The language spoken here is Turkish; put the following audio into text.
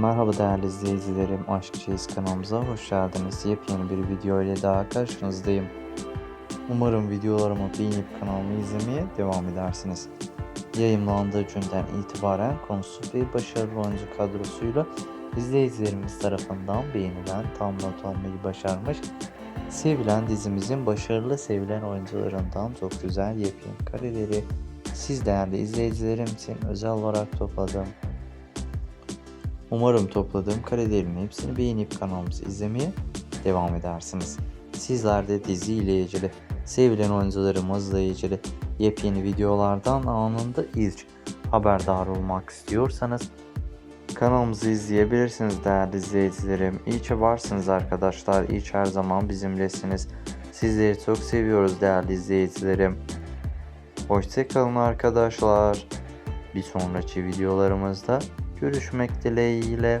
Merhaba değerli izleyicilerim, Aşk Çeyiz kanalımıza hoş geldiniz. Yepyeni bir video ile daha karşınızdayım. Umarım videolarımı beğenip kanalımı izlemeye devam edersiniz. Yayınlandığı günden itibaren konusu ve başarılı oyuncu kadrosuyla izleyicilerimiz tarafından beğenilen tam not almayı başarmış. Sevilen dizimizin başarılı sevilen oyuncularından çok güzel yepyeni kareleri siz değerli izleyicilerim için özel olarak topladım. Umarım topladığım karelerin hepsini beğenip kanalımızı izlemeye devam edersiniz. Sizler de dizi ile ilgili, sevilen oyuncularımızla ilgili yepyeni videolardan anında ilk haberdar olmak istiyorsanız kanalımızı izleyebilirsiniz değerli izleyicilerim. İyi ki varsınız arkadaşlar. İyi her zaman bizimlesiniz. Sizleri çok seviyoruz değerli izleyicilerim. Hoşçakalın arkadaşlar. Bir sonraki videolarımızda görüşmek dileğiyle.